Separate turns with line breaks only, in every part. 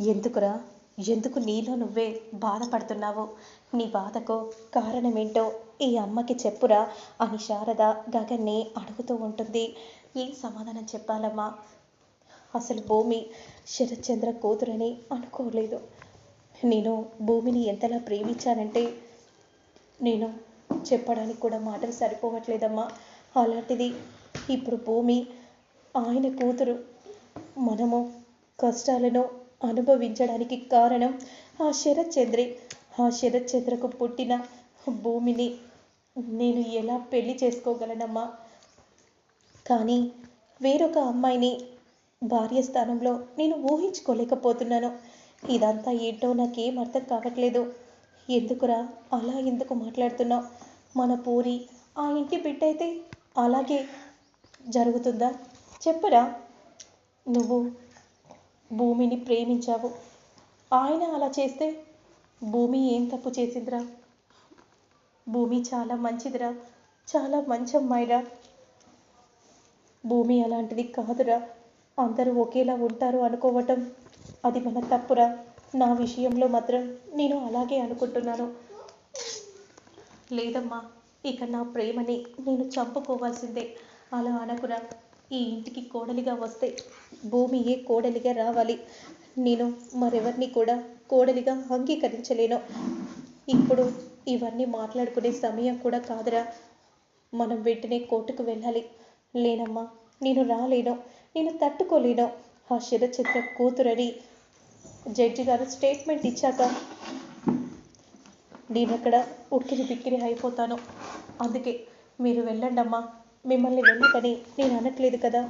ఎందుకురా? ఎందుకు నీలో నువ్వే బాధపడుతున్నావు? నీ బాధకు కారణమేంటో ఈ అమ్మకి చెప్పురా అని శారద గగన్ని అడుగుతూ ఉంటుంది. ఏం సమాధానం చెప్పాలమ్మా? అసలు భూమి శరత్చంద్ర కూతురని అనుకోలేదు. నేను భూమిని ఎంతలా ప్రేమించానంటే నేను చెప్పడానికి కూడా మాటలు సరిపోవట్లేదమ్మా. అలాంటిది ఇప్పుడు భూమి ఆయన కూతురు మనము కష్టాలను అనుభవించడానికి కారణం ఆ శరత్చంద్రే. ఆ శరత్చంద్రకు పుట్టిన భూమిని నేను ఎలా పెళ్ళి చేసుకోగలనమ్మా? కానీ వేరొక అమ్మాయిని భార్య స్థానంలో నేను ఊహించుకోలేకపోతున్నాను. ఇదంతా ఏంటో నాకేం అర్థం కావట్లేదు. ఎందుకురా అలా ఎందుకు మాట్లాడుతున్నావు? మన పూరి ఆ ఇంటి బిడ్డ అయితే అలాగే జరుగుతుందా? చెప్పరా. నువ్వు భూమిని ప్రేమించావు. ఆయన అలా చేస్తే భూమి ఏం తప్పు చేసిందిరా? భూమి చాలా మంచిదిరా. చాలా మంచి అమ్మాయిరా భూమి అలాంటిది కాదురా. అందరూ ఒకేలా ఉంటారు అనుకోవటం అది మన తప్పురా. నా విషయంలో మాత్రం నేను అలాగే అనుకుంటున్నాను. లేదమ్మా ఇక నా ప్రేమని నేను చంపుకోవాల్సిందే. అలా అనకురా. ఈ ఇంటికి కోడలిగా వస్తే భూమియే కోడలిగా రావాలి? నేను మరెవరిని కూడా కోడలిగా అంగీకరించలేను. ఇప్పుడు ఇవన్నీ మాట్లాడుకునే సమయం కూడా కాదురా. మనం వెంటనే కోర్టుకు వెళ్ళాలి. లేనమ్మా నేను రాలేను. నేను తట్టుకోలేను. ఆ శరచంద్ర కూతురని జడ్జి గారు స్టేట్మెంట్ ఇచ్చాక నేను అక్కడ ఉక్కిరి బిక్కిరి అయిపోతాను. అందుకే మీరు వెళ్ళండి అమ్మా మిమ్మల్ని వెళ్ళకని నేను అనట్లేదు కదా.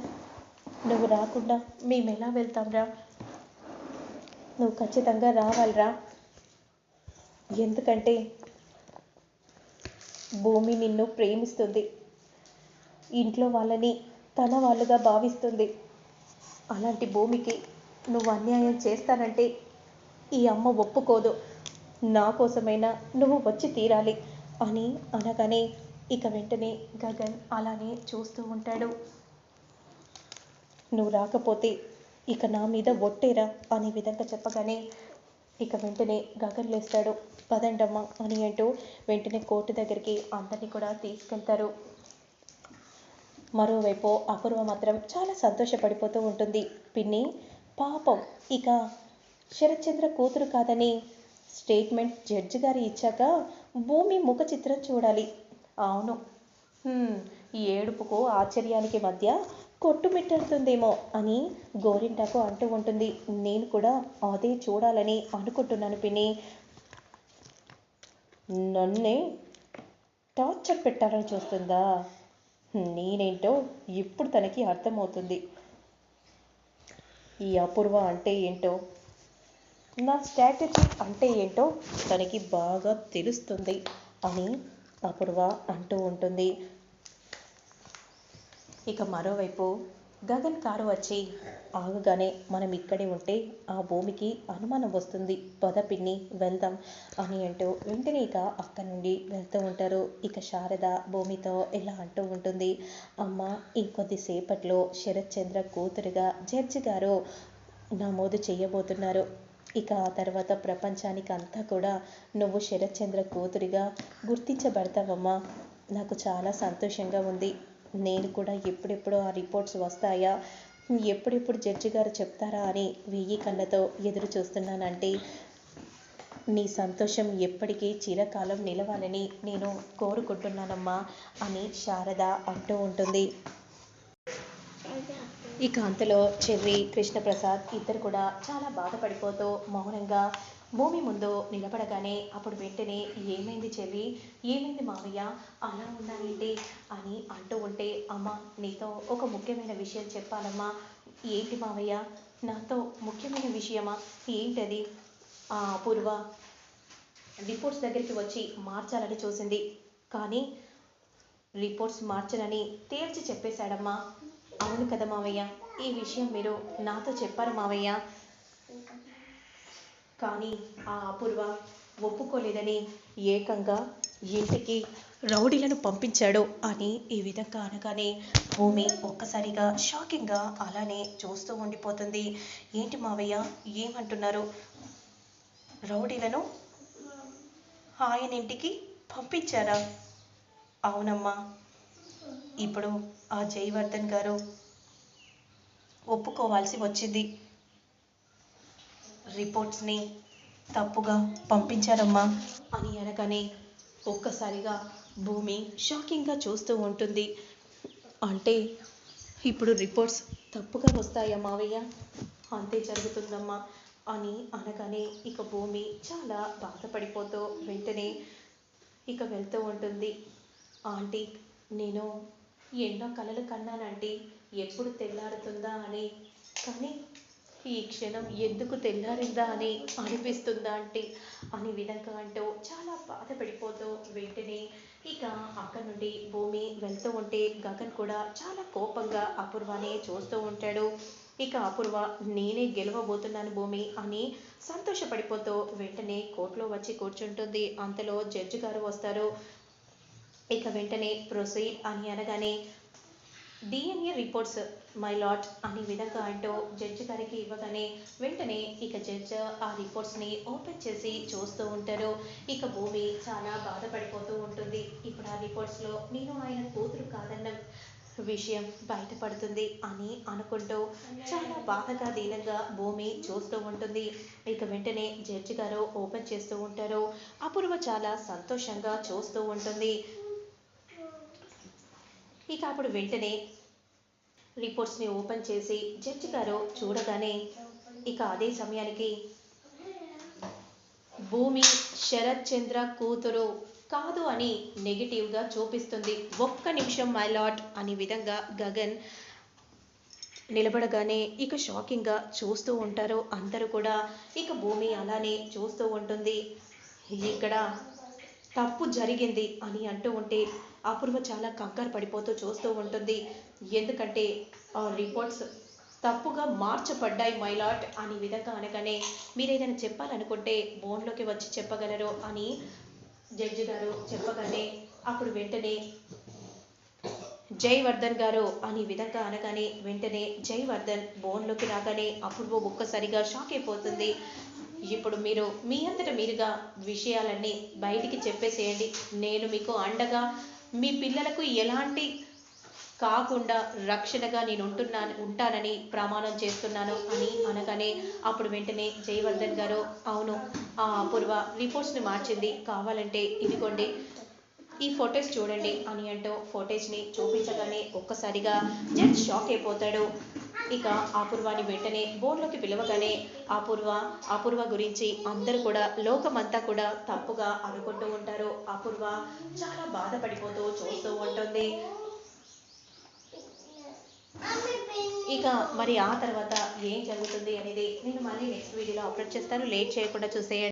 నువ్వు రాకుండా మేము ఎలా వెళ్తాంరా? నువ్వు ఖచ్చితంగా రావాలిరా. ఎందుకంటే భూమి నిన్ను ప్రేమిస్తుంది. ఇంట్లో వాళ్ళని తన వాళ్ళుగా భావిస్తుంది. అలాంటి భూమికి నువ్వు అన్యాయం చేస్తానంటే ఈ అమ్మ ఒప్పుకోదు. నా కోసమైనా నువ్వు వచ్చి తీరాలి అని అనగానే ఇక వెంటనే గగన్ అలానే చూస్తూ ఉంటాడు. నువ్వు రాకపోతే ఇక నా మీద ఒట్టేరా? అనే విధంగా చెప్పగానే ఇక వెంటనే గగన్ లేస్తాడు. పదండమ్మ అని అంటూ వెంటనే కోర్టు దగ్గరికి అందరినీ కూడా తీసుకెళ్తారు. మరోవైపు అపూర్వ మాత్రం చాలా సంతోషపడిపోతూ ఉంటుంది. పిన్ని పాపం ఇక శరత్చంద్ర కూతురు కాదని స్టేట్మెంట్ జడ్జి గారు ఇచ్చాక భూమి ముఖ చిత్రం చూడాలి. అవును. ఈ ఏడుపుకు ఆశ్చర్యానికి మధ్య కొట్టుమిట్టాడుతుందేమో అని గోరింటాకు అంటూ ఉంటుంది. నేను కూడా అదే చూడాలని అనుకుంటున్నాను పిన్ని. నన్నే టార్చర్ పెట్టాలని చూస్తుందా? నేనేంటో ఇప్పుడు తనకి అర్థమవుతుంది. ఈ అపూర్వ అంటే ఏంటో? నా స్ట్రాటజీ అంటే ఏంటో తనకి బాగా తెలుస్తుంది అని అపూర్వ అంటూ ఉంటుంది. ఇక మరోవైపు గగన్ కారు వచ్చి ఆగగానే మనం ఇక్కడే ఉంటే ఆ భూమికి అనుమానం వస్తుంది. పొద పిన్ని వెళ్దాం అని అంటూ వెంటనే ఇక అక్కడి నుండి వెళ్తూ ఉంటారు. ఇక శారద భూమితో ఇలా అంటూ ఉంటుంది. అమ్మ ఇంకొద్దిసేపట్లో శరత్చంద్ర కూతురుగా జడ్జి గారు నమోదు చేయబోతున్నారు. ఇక ఆ తర్వాత ప్రపంచానికి అంతా కూడా నువ్వు శరత్చంద్ర కూతురిగా గుర్తించబడతావమ్మా. నాకు చాలా సంతోషంగా ఉంది. నేను కూడా ఎప్పుడెప్పుడు ఆ రిపోర్ట్స్ వస్తాయా? ఎప్పుడెప్పుడు జడ్జి గారు చెప్తారా అని వెయ్యి కళ్ళతో ఎదురు చూస్తున్నానంటే నీ సంతోషం ఎప్పటికీ చిరకాలం నిలవాలని నేను కోరుకుంటున్నానమ్మా అని శారద అంటూ ఉంటుంది. ఇక అంతలో చెర్రి కృష్ణప్రసాద్ ఇద్దరు కూడా చాలా బాధపడిపోతూ మౌనంగా భూమి ముందు నిలబడగానే అప్పుడు వెంటనే ఏమైంది చెల్లి ఏమైంది మావయ్య? అలా ఉన్నావేంటి? అని అంటూ ఉంటే అమ్మ నీతో ఒక ముఖ్యమైన విషయం చెప్పాలమ్మా. ఏంటి మావయ్య? నాతో ముఖ్యమైన విషయమా? ఏంటది? ఆ అపూర్వ రిపోర్ట్స్ దగ్గరికి వచ్చి మార్చాలని చూసింది. కానీ రిపోర్ట్స్ మార్చనని తేల్చి చెప్పేశాడమ్మా. అవును కదా మావయ్య. ఈ విషయం మీరు నాతో చెప్పారు మావయ్య. కానీ ఆ అపూర్వ ఒప్పుకోలేదని ఏకంగా ఇంటికి రౌడీలను పంపించాడు అని ఈ విధంగా అనగానే భూమి ఒక్కసారిగా షాకింగ్గా అలానే చూస్తూ ఉండిపోతుంది. ఏంటి మావయ్య? ఏమంటున్నారు? రౌడీలను ఆయన ఇంటికి పంపించారా? అవునమ్మా. ఇప్పుడు ఆ జయవర్ధన్ గారు ఒప్పుకోవాల్సి వచ్చింది. రిపోర్ట్స్ని తప్పుగా పంపించారమ్మా అని అనగానే ఒక్కసారిగా భూమి షాకింగ్గా చూస్తూ ఉంటుంది. అంటే ఇప్పుడు రిపోర్ట్స్ తప్పుగా వస్తాయా మావయ్య? అంతే జరుగుతుందమ్మా అని అనగానే ఇక భూమి చాలా బాధపడిపోతూ వెంటనే ఇక వెళ్తూ ఉంటుంది. ఆంటీ నేను ఎన్నో కలలు కన్నానండి ఎప్పుడు తెల్లారుతుందా అని. కానీ ఈ క్షణం ఎందుకు తెల్లారిందా అని అనిపిస్తుందా అంటే. అని విధంగా అంటూ చాలా బాధపడిపోతూ వెంటనే ఇక అక్కడ నుండి భూమి వెళ్తూ ఉంటే గగన్ కూడా చాలా కోపంగా అపూర్వనే చూస్తూ ఉంటాడు. ఇక అపూర్వ నేనే గెలవబోతున్నాను భూమి అని సంతోషపడిపోతూ వెంటనే కోర్టులో వచ్చి కూర్చుంటుంది. అంతలో జడ్జి గారు వస్తారు. ఇక వెంటనే ప్రొసీడ్ అని అనగానే డిఎన్ఏ రిపోర్ట్స్ మై లాట్ అనే విధంగా అంటూ జడ్జి గారికి ఇవ్వగానే వెంటనే ఇక జడ్జి ఆ రిపోర్ట్స్ని ఓపెన్ చేసి చూస్తూ ఉంటారు. ఇక భూమి చాలా బాధపడిపోతూ ఉంటుంది. ఇప్పుడు ఆ రిపోర్ట్స్లో నేను ఆయన కూతురు కాదన్న విషయం బయటపడుతుంది అని అనుకుంటూ చాలా బాధగా దీనంగా భూమి చూస్తూ ఉంటుంది. ఇక వెంటనే జడ్జి గారు ఓపెన్ చేస్తూ ఉంటారు. అపూర్వ చాలా సంతోషంగా చూస్తూ ఉంటుంది. ఇక అప్పుడు వెంటనే రిపోర్ట్స్ని ఓపెన్ చేసి జడ్జి గారు చూడగానే ఇక అదే సమయానికి భూమి శరత్ చంద్ర కూతురు కాదు అని నెగిటివ్గా చూపిస్తుంది. ఒక్క నిమిషం మై లాట్ అనే విధంగా గగన్ నిలబడగానే ఇక షాకింగ్గా చూస్తూ ఉంటారు. అందరూ కూడా ఇక భూమి అలానే చూస్తూ ఉంటుంది. ఇక్కడ తప్పు జరిగింది అని అంటూ ఉంటే అపూర్వ చాలా కంగారు పడిపోతూ చూస్తూ ఉంటుంది. ఎందుకంటే ఆ రిపోర్ట్స్ తప్పుగా మార్చబడ్డాయి మైలాట్ అని విధంగా అనగానే మీరు ఏదైనా చెప్పాలనుకుంటే బోన్లోకి వచ్చి చెప్పగలరు అని జడ్జి గారు చెప్పగానే అప్పుడు వెంటనే జయవర్ధన్ గారు అని విధంగా అనగానే వెంటనే జయవర్ధన్ బోన్లోకి రాగానే అపూర్వ ఒక్కసారిగా షాక్ అయిపోతుంది. ఇప్పుడు మీరు మీ అంతట మీరుగా విషయాలన్నీ బయటికి చెప్పేసేయండి. నేను మీకు అండగా మీ పిల్లలకు ఎలాంటి కాకుండా రక్షణగా నేను ఉంటున్నాను ఉంటానని ప్రమాణం చేస్తున్నాను అని అనగానే అప్పుడు వెంటనే జయవర్ధన్ గారు అవును ఆ అపూర్వ రిపోర్ట్స్ని మార్చింది. కావాలంటే ఇదిగోండి ఈ ఫొటేజ్ చూడండి అని అంటూ ఫొటేజ్ని చూపించగానే ఒక్కసారిగా జడ్జ్ షాక్ అయిపోతాడు. ఇక అపూర్వాని వెంటనే బోర్డులోకి పిలవగానే అపూర్వ అపూర్వ గురించి అందరూ కూడా లోకమంతా కూడా తప్పుగా అనుకుంటూ ఉంటారు. అపూర్వ చాలా బాధపడిపోతూ చూస్తూ ఉంటుంది. ఇక మరి ఆ తర్వాత ఏం జరుగుతుంది అనేది నేను మళ్ళీ నెక్స్ట్ వీడియోలో అప్లోడ్ చేస్తాను. లేట్ చేయకుండా చూసేయండి.